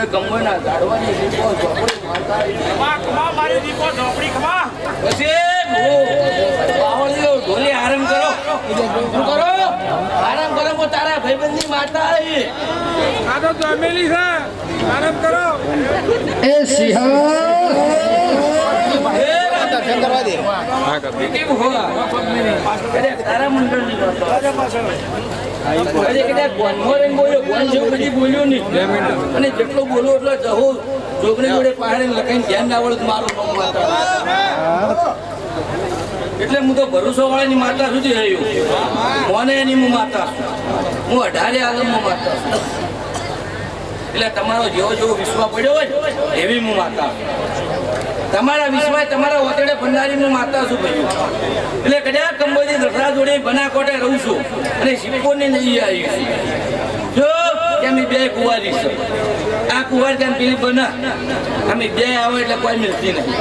લોહી ગંગોના ઝાડવાની દીપો ઝોપડી મારતા ખમા ખમા મારી દીપો ઝોપડી ખમા. પછી ઢોલી આરામ કરો. શું કરો? આરામ કરો તારા ભાઈબંધની માતા આવી. આ તો જમેલી છે. આરામ કરો. એ સિંહ. કેમ હોવા કદાચ તારા મંડળની માતા અરે કદાચ ગોનમાં રહીને બોલ્યો ગોન જેવું બધી બોલ્યો નહીં. અને જેટલો બોલો એટલો જહો જોગણી જોડે પહાડે લખાઈને ધ્યાન ના આવડે મારું નામ માતા એટલે હું તો ભરોસો વાળાની માતા સુધી રહ્યો. મોને એની હું માતા છું. હું અઢારે આલમમાં માતા એટલે તમારો જેવો જેવો વિશ્વાસ પડ્યો હોય એવી હું માતા છું. તમારા વિશ્વાસ, તમારા ઓતડે ભંડારી હું માતા છું ભાઈ. એટલે કદાચ કંબોજી દસરા જોડે બનાકોટે રહું છું અને શિવપુરની નહીં આવી છું. જો અમે બે કુંવારી છે. આ કુવાર ત્યાં પેલી બના અમે બે આવો એટલે કોઈ મિલતી નહીં.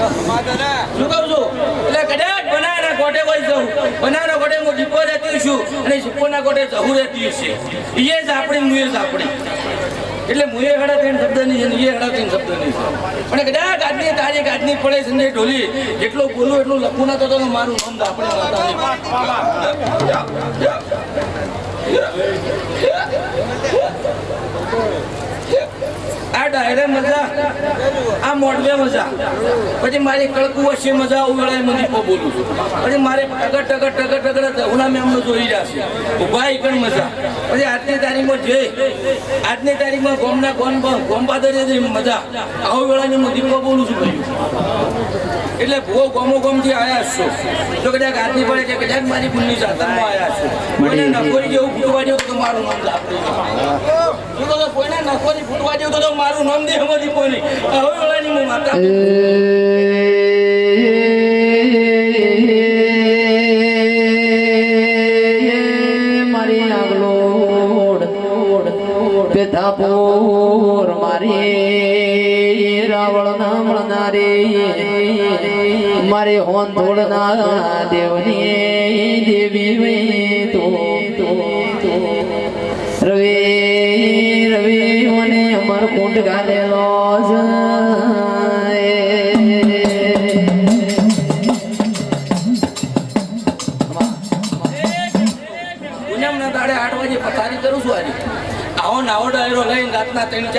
શું કહું છું? એટલે કદાચ બનાના કોટે કોઈ જવું બનાના કોટે હું દીપો રહેતી છું અને શિપોના કોટે જવું રહેતી છે. એ જ આપણી, મુએ જ આપણી. એટલે મુએ હડા ત્રણ શબ્દ નહીં છે એ હડા ત્રણ શબ્દ નહીં પણ કદાચ આજની તારીખ, આજની પડે સંજય ઢોલી જેટલું બોલું એટલું લખું ના તો મારું નામ આપણે માતાની આ ડાયરે મજા. આ મોડવે મજા. પછી મારી કળકુ વચ્ચે મજા ઉગળાય મને કો બોલું છું. પછી મારે ટગર ટગર ટગર ટગર ઉના મેં અમને જોઈ જશે ઊભા પણ મજા. પછી આજની તારીખમાં જે આજની તારીખમાં ગોમના ગોમ ગોમબાદરે જે મજા. આવું વેળાની હું દીપકો બોલું છું ભાઈ. એટલે ભૂવો ગોમો ગોમથી આવ્યા છો. જો કદાચ આજની પડે કે કદાચ મારી ભૂલની સાધનમાં આવ્યા છો. કોઈને નકોરી જેવું ફૂટવા જેવું તો મારું નામ લાભ કોઈને નકોરી ફૂટવા જેવું તો મારું નામ દે એમાંથી કોઈ હવે વેળાની હું માતા પેથાપુર મારી રાવળ નામણારી મારી હોન થોડના દેવની દેવી તો. છે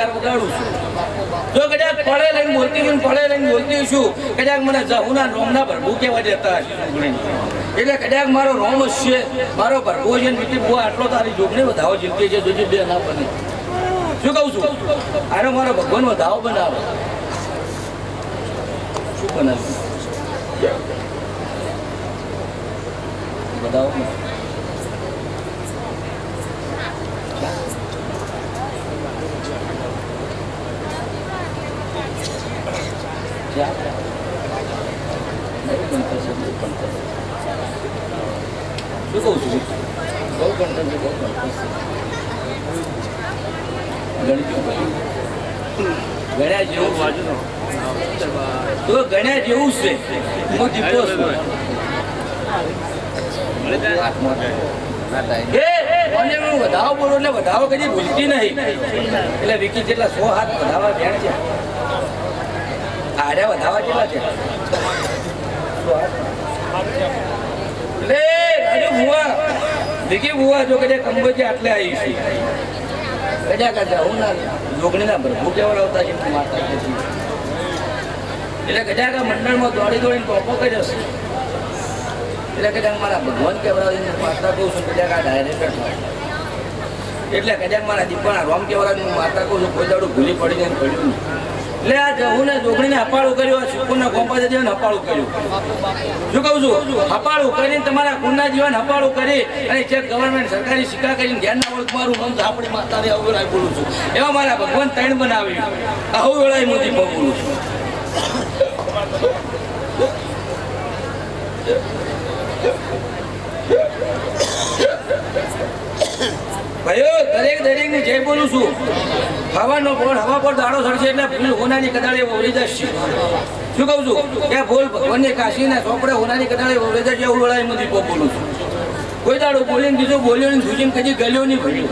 છું છું જો કદાચ પડે લઈને બોલતી પડે લઈને બોલતી છું કદાચ મને જહુના રોમના ભરભુ કહેવા હશે એટલે કદાચ મારો રોમ છે મારો ભરભુ છે ને બીજી બુઆ આટલો તારી જોગણી વધાવો જીવતી છે, જોજે બે ના બને શું કહું છું? આનો મારો ભગવાન વધાવો બનાવે. શું બનાવ્યું? બતાવો શું કહું છું? બહુ કંટન બહુ કંટન ગણ્યા જેવું તો ગણ્યા જેવું છે. હું દીપો છું વધાવો બોલો એટલે વધાવો કદી ભૂલતી નહીં. એટલે વિકી જેટલા સો હાથ વધાવા ધ્યાન છે. આડ્યા વધાવા કેટલા છે? એટલે વિકી બુવા જો કદાચ કંબોજી આટલે આવી છે. કદાચ કદાચ હું ના જોગણીના પ્રભુ કેવડાવતા છે માતા એટલે કદાચ મંડળમાં દોડી દોડીને ટોપો કર્યો છે. એટલે કદાચ મારા ભગવાન કેવડાવીને માતા કહું છું, કદાચ આ ડાયરેક્ટર એટલે કદાચ મારા દીપાના રોમ કેવડાવીને માતા કહું છું, કોઈ દાડું ભૂલી પડીને પડ્યું. એટલે આ જહુને જોગણીને હપાળું કર્યું શુકુરના ગોપા દેવને હપાળું કર્યું. શું કહું છું? હપાળું કરીને તમારા કુંડા જીવન હપાળું કરી અને ચેક ગવર્મેન્ટ સરકારી સિક્કા કરીને ધ્યાન ના ઓળખ મારું નામ આપણી માતાને વેળાએ બોલું છું. એવા મારા ભગવાન ત્રણ બનાવ્યું. આવું વેળાય મોદી બોલું છું. ભાઈઓ, દરેક દરેકની જય બોલું છું. હવાનો ફોન હવા પર દાડો સડશે એટલે ફૂલ હોનાની કદાળે ઓળી જશે. શું કહું છું? કે બોલ ભગવાનની કાશીના ચોપડે હોનાની કદાળે ઓળી જશે એવું વળાય દીપો બોલું છું. કોઈ દાડો બોલીને બીજું બોલ્યો ને સૂચીને કદી ગલ્યો નહીં ભર્યું.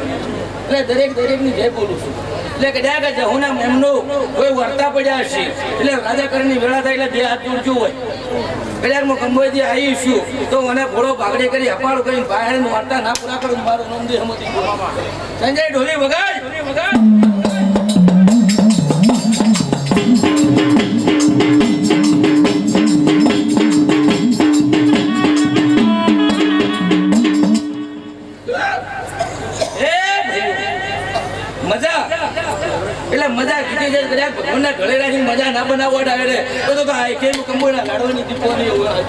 એટલે દરેક દરેકની જય બોલું છું. એટલે કદાચ જહુના એમનો કોઈ વર્તા પડ્યા હશે. એટલે રાજાકરણની વેળા થાય એટલે બે હાથ જોડજો હોય. કદાચ હું કંબોઈથી આવી છું, તો મને ઘોડો ભાગડી કરી અપાડો કરી બહાર વાર્તા ના પૂરા કરું, મારું નોંધી સમજી સંજય ઢોલી વગાડ ઢોલી વગાડ. એટલે મજા કીધી છે. કદાચ ભગવાનના ઘરે રાખી મજા ના બનાવવા આવે રે તો તો આ કેમ કંબોના એવું આવે.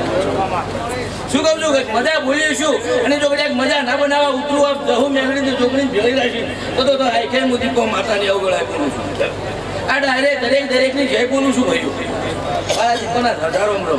શું કહું છું? મજા ભૂલી શું અને જો કદાચ મજા ના બનાવવા ઉતરું, આપ જહુ મેળવીને છોકરીને ભેળી રાખી તો તો આ કેમ હું દીપો માતાની આવું ગળાય છું. આ ડાયરેક્ટ દરેક દરેકની જય બોલું છું ભાઈ. આ દીપોના હજારો મરો